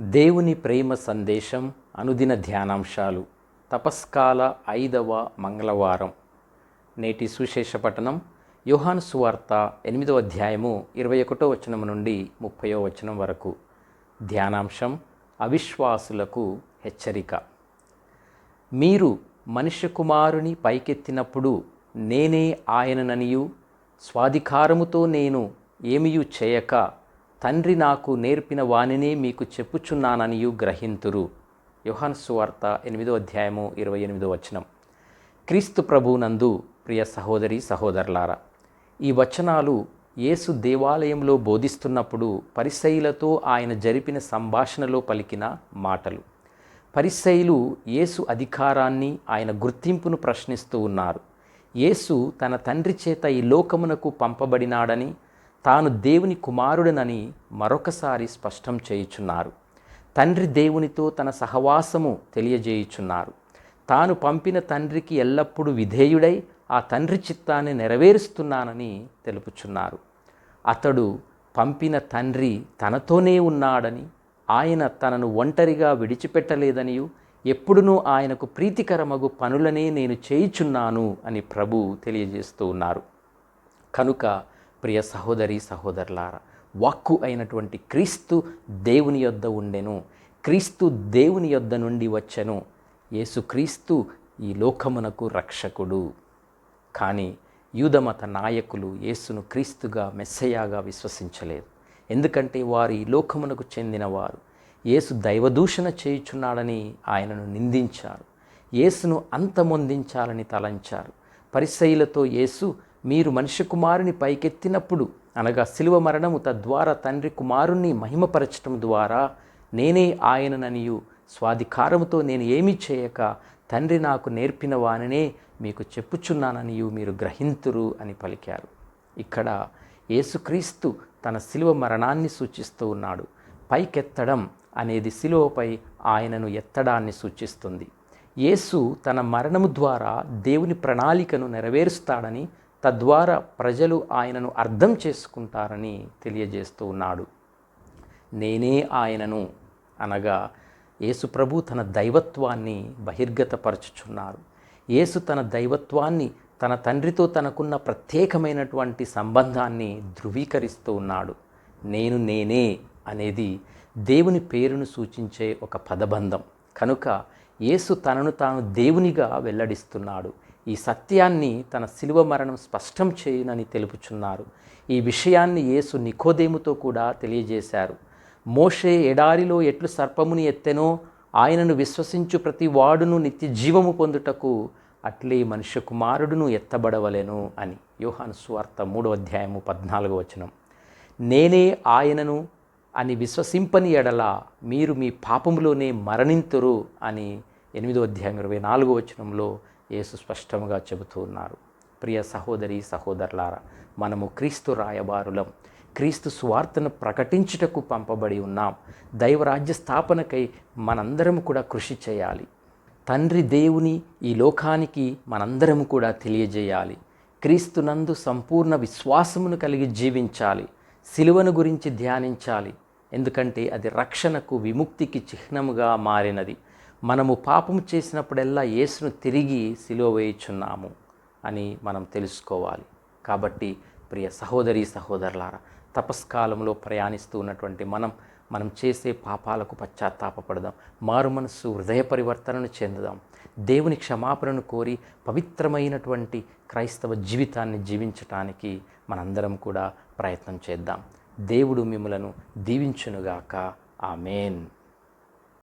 దేవుని ప్రేమ సందేశం అనుదిన ధ్యానాంశాలు. తపస్కాల ఐదవ మంగళవారం. నేటి సుశేష పఠనం యోహాను సువార్త ఎనిమిదవ అధ్యాయము ఇరవై ఒకటో వచనం నుండి ముప్పయో వచనం వరకు. ధ్యానాంశం అవిశ్వాసులకు హెచ్చరిక. మీరు మనుష్య కుమారుని పైకెత్తినప్పుడు నేనే ఆయనననియు స్వాధికారముతో నేను ఏమియు చేయక తండ్రి నాకు నేర్పిన వానినే మీకు చెప్పుచున్నాననియు గ్రహింతురు. యోహాన్ సువార్త ఎనిమిదో అధ్యాయము ఇరవై ఎనిమిదో వచనం. క్రీస్తు ప్రభునందు ప్రియ సహోదరి సహోదరులారా ఈ వచనాలు యేసు దేవాలయంలో బోధిస్తున్నప్పుడు పరిసయులతో ఆయన జరిపిన సంభాషణలో పలికిన మాటలు. పరిసయులు యేసు అధికారాన్ని ఆయన గుర్తింపును ప్రశ్నిస్తూ ఉన్నారు. యేసు తన తండ్రి చేత ఈ లోకమునకు పంపబడినాడని తాను దేవుని కుమారుడనని మరొకసారి స్పష్టం చేయుచున్నారు. తండ్రి దేవునితో తన సహవాసము తెలియజేయుచున్నారు. తాను పంపిన తండ్రికి ఎల్లప్పుడూ విధేయుడై ఆ తండ్రి చిత్తాన్ని నెరవేరుస్తున్నానని తెలుపుచున్నారు. అతడు పంపిన తండ్రి తనతోనే ఉన్నాడని ఆయన తనను ఒంటరిగా విడిచిపెట్టలేదనియు ఎప్పుడునూ ఆయనకు ప్రీతికరమగు పనులనే నేను చేయుచున్నాను అని ప్రభు తెలియజేస్తూ ఉన్నారు. కనుక ప్రియ సహోదరి సహోదరులారా వాక్కు అయినటువంటి క్రీస్తు దేవుని యొద్ద ఉండెను. క్రీస్తు దేవుని యొద్ద నుండి వచ్చెను. యేసుక్రీస్తు ఈ లోకమునకు రక్షకుడు. కానీ యూదమత నాయకులు యేసును క్రీస్తుగా మెస్సయాగా విశ్వసించలేదు. ఎందుకంటే వారు ఈ లోకమునకు చెందినవారు. యేసు దైవదూషణ చేయుచున్నాడని ఆయనను నిందించారు. యేసును అంతమొందించాలని తలంచారు. పరిశైలతో యేసు మీరు మనిషి కుమారుని పైకెత్తినప్పుడు అనగా శిలువ మరణము తద్వారా తండ్రి కుమారుణ్ణి మహిమపరచటం ద్వారా నేనే ఆయనననియు. స్వాధికారముతో నేను ఏమీ చేయక తండ్రి నాకు నేర్పిన వాననే మీకు చెప్పుచున్నాననియు మీరు గ్రహింతురు అని పలికారు. ఇక్కడ యేసుక్రీస్తు తన శిలువ మరణాన్ని సూచిస్తూ ఉన్నాడు. పైకెత్తడం అనేది శిలువపై ఆయనను ఎత్తడాన్ని సూచిస్తుంది. యేసు తన మరణము ద్వారా దేవుని ప్రణాళికను నెరవేరుస్తాడని తద్వారా ప్రజలు ఆయనను అర్థం చేసుకుంటారని తెలియజేస్తూ ఉన్నాడు. నేనే ఆయనను అనగా యేసుప్రభు తన దైవత్వాన్ని బహిర్గతపరచుచున్నారు. యేసు తన దైవత్వాన్ని తన తండ్రితో తనకున్న ప్రత్యేకమైనటువంటి సంబంధాన్ని ధృవీకరిస్తూ ఉన్నాడు. నేను నేనే అనేది దేవుని పేరును సూచించే ఒక పదబంధం. కనుక యేసు తనను తాను దేవునిగా వెల్లడిస్తున్నాడు. ఈ సత్యాన్ని తన శిలువ మరణం స్పష్టం చేయునని తెలుపుచున్నారు. ఈ విషయాన్ని యేసు నికోదేముతో కూడా తెలియజేశారు. మోషే ఎడారిలో ఎట్లు సర్పముని ఎత్తెనో ఆయనను విశ్వసించు ప్రతి వాడును నిత్య జీవము పొందుటకు అట్లే మనుష్య కుమారుడును ఎత్తబడవలెను అని. యోహాను సువార్త మూడో అధ్యాయము పద్నాలుగో వచనం. నేనే ఆయనను అని విశ్వసింపని ఎడల మీరు మీ పాపములోనే మరణింతురు అని ఎనిమిదో అధ్యాయం ఇరవై నాలుగో వచనంలో యేసు స్పష్టంగా చెబుతూ ఉన్నారు. ప్రియ సహోదరి సహోదరులారా మనము క్రీస్తు రాయబారులం. క్రీస్తు స్వార్థను ప్రకటించుటకు పంపబడి ఉన్నాం. దైవరాజ్య స్థాపనకై మనందరం కూడా కృషి చేయాలి. తండ్రి దేవుని ఈ లోకానికి మనందరం కూడా తెలియజేయాలి. క్రీస్తునందు సంపూర్ణ విశ్వాసమును కలిగి జీవించాలి. సిలువను గురించి ధ్యానించాలి. ఎందుకంటే అది రక్షణకు విముక్తికి చిహ్నముగా మారినది. మనము పాపం చేసినప్పుడల్లా యేసును తిరిగి సిలువ వేయుచున్నాము అని మనం తెలుసుకోవాలి. కాబట్టి ప్రియ సహోదరి సహోదరులారా తపస్కాలంలో ప్రయాణిస్తూ ఉన్నటువంటి మనం మనం చేసే పాపాలకు పశ్చాత్తాపపడదాం. మారు మనస్సు హృదయ పరివర్తనను చెందుదాం. దేవుని క్షమాపణను కోరి పవిత్రమైనటువంటి క్రైస్తవ జీవితాన్ని జీవించటానికి మనందరం కూడా ప్రయత్నం చేద్దాం. దేవుడు మిమ్మలను దీవించునుగాక. ఆమెన్.